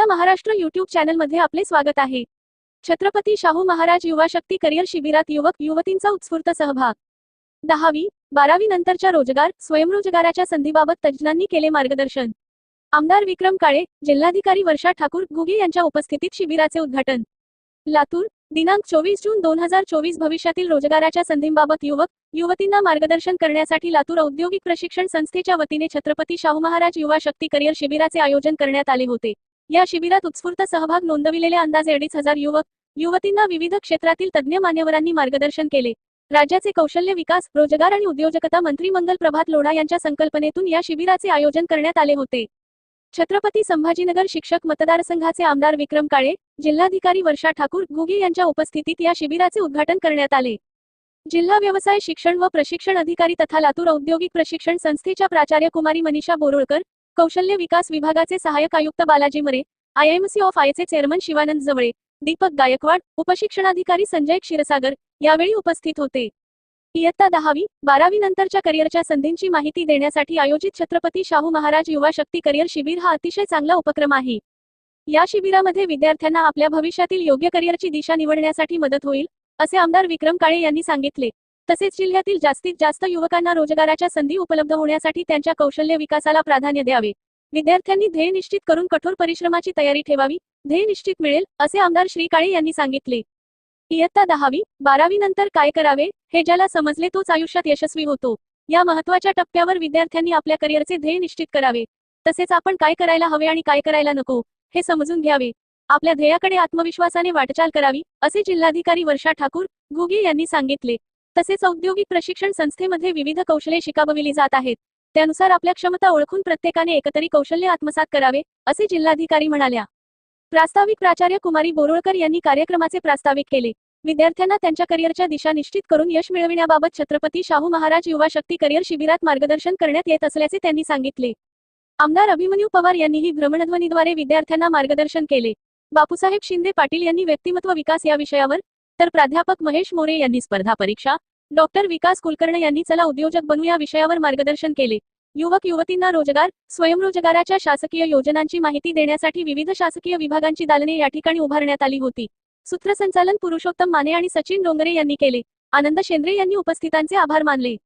आपला महाराष्ट्र युट्यूब चॅनलमध्ये आपले स्वागत आहे. छत्रपती शाहू महाराज युवा शक्ती करिअर शिबिरात युवक युवतींचा उत्स्फूर्त सहभाग. दहावी बारावी नंतरच्या रोजगार स्वयंरोजगाराच्या संधीबाबत तज्ज्ञांनी केले मार्गदर्शन. आमदार विक्रम काळे जिल्हाधिकारी वर्षा ठाकूर घुगे यांच्या उपस्थितीत शिबिराचे उद्घाटन. लातूर दिनांक चोवीस जून दोन हजार चोवीस भविष्यातील रोजगाराच्या संधींबाबत युवक युवतींना मार्गदर्शन करण्यासाठी लातूर औद्योगिक प्रशिक्षण संस्थेच्या वतीने छत्रपती शाहू महाराज युवा शक्ती करिअर शिबिराचे आयोजन करण्यात आले होते. या शिबिरात उत्स्फूर्त सहभाग नोंदविलेले अंदाजे अडीच हजार युवक युवतींना विविध क्षेत्रातील तज्ज्ञ मान्यवरांनी मार्गदर्शन केले. राज्याचे कौशल्य विकास रोजगार आणि उद्योजकता मंत्री मंगल प्रभात लोढा यांच्या संकल्पनेतून या शिबिराचे आयोजन करण्यात आले होते. छत्रपती संभाजीनगर शिक्षक मतदारसंघाचे आमदार विक्रम काळे जिल्हाधिकारी वर्षा ठाकूर घुगे यांच्या उपस्थितीत या शिबिराचे उद्घाटन करण्यात आले. जिल्हा व्यवसाय शिक्षण व प्रशिक्षण अधिकारी तथा लातूर औद्योगिक प्रशिक्षण संस्थेच्या प्राचार्य कुमारी मनीषा बोरुळकर कौशल्य विकास विभागाचे सहाय्यक आयुक्त बालाजी मरे आयएमसी ऑफ आयचे चेअरमन शिवानंद जवळे दीपक गायकवाड उपशिक्षणाधिकारी संजय क्षीरसागर यावेळी उपस्थित होते. इयत्ता दहावी बारावी नंतरच्या करिअरच्या संधींची माहिती देण्यासाठी आयोजित छत्रपती शाहू महाराज युवा शक्ती करिअर शिबिर हा अतिशय चांगला उपक्रम आहे. या शिबिरामध्ये विद्यार्थ्यांना आपल्या भविष्यातील योग्य करिअरची दिशा निवडण्यासाठी मदत होईल असे आमदार विक्रम काळे यांनी सांगितले. तसेच जिल्ह्यातील जास्तीत जास्त युवकांना रोजगाराच्या संधी उपलब्ध होण्यासाठी त्यांच्या कौशल्य विकासाला प्राधान्य द्यावे. विद्यार्थ्यांनी ध्येय निश्चित करून कठोर परिश्रमाची तयारी ठेवावी. ध्येय निश्चित मिळेल असे आमदार श्री काळे यांनी सांगितले. इयत्ता दहावी बारावी नंतर काय करावे हे ज्याला समजले तोच आयुष्यात यशस्वी होतो. या महत्त्वाच्या टप्प्यावर विद्यार्थ्यांनी आपल्या करिअरचे ध्येय निश्चित करावे. तसेच आपण काय करायला हवे आणि काय करायला नको हे समजून घ्यावे. आपल्या ध्येयाकडे आत्मविश्वासाने वाटचाल करावी असे जिल्हाधिकारी वर्षा ठाकूर घुगे यांनी सांगितले. तसेच औद्योगिक प्रशिक्षण संस्थेमध्ये विविध कौशल्ये शिकाबविली जात आहेत. त्यानुसार आपल्या क्षमता ओळखून प्रत्येकाने एकतरी कौशल्य आत्मसात करावे असे जिल्हाधिकारी म्हणाल्या. प्रास्ताविक प्राचार्य कुमारी बोरुळकर यांनी कार्यक्रमाचे प्रास्ताविक केले. विद्यार्थ्यांना त्यांच्या करिअरच्या दिशा निश्चित करून यश मिळविण्याबाबत छत्रपती शाहू महाराज युवा शक्ती करिअर शिबिरात मार्गदर्शन करण्यात येत असल्याचे त्यांनी सांगितले. आमदार अभिमन्यू पवार यांनीही भ्रमणध्वनीद्वारे विद्यार्थ्यांना मार्गदर्शन केले. बापूसाहेब शिंदे पाटील यांनी व्यक्तिमत्व विकास या विषयावर तर प्राध्यापक महेश मोरे यांनी स्पर्धा परीक्षा डॉक्टर विकास कुलकर्णी यांनी चला उद्योजक बनू या विषयावर मार्गदर्शन केले. युवक युवतींना रोजगार स्वयंरोजगाराच्या शासकीय योजनांची माहिती देण्यासाठी विविध शासकीय विभागांची दालने या ठिकाणी उभारण्यात आली होती. सूत्रसंचालन पुरुषोत्तम माने आणि सचिन डोंगरे यांनी केले. आनंद शेंद्रे यांनी उपस्थितांचे आभार मानले.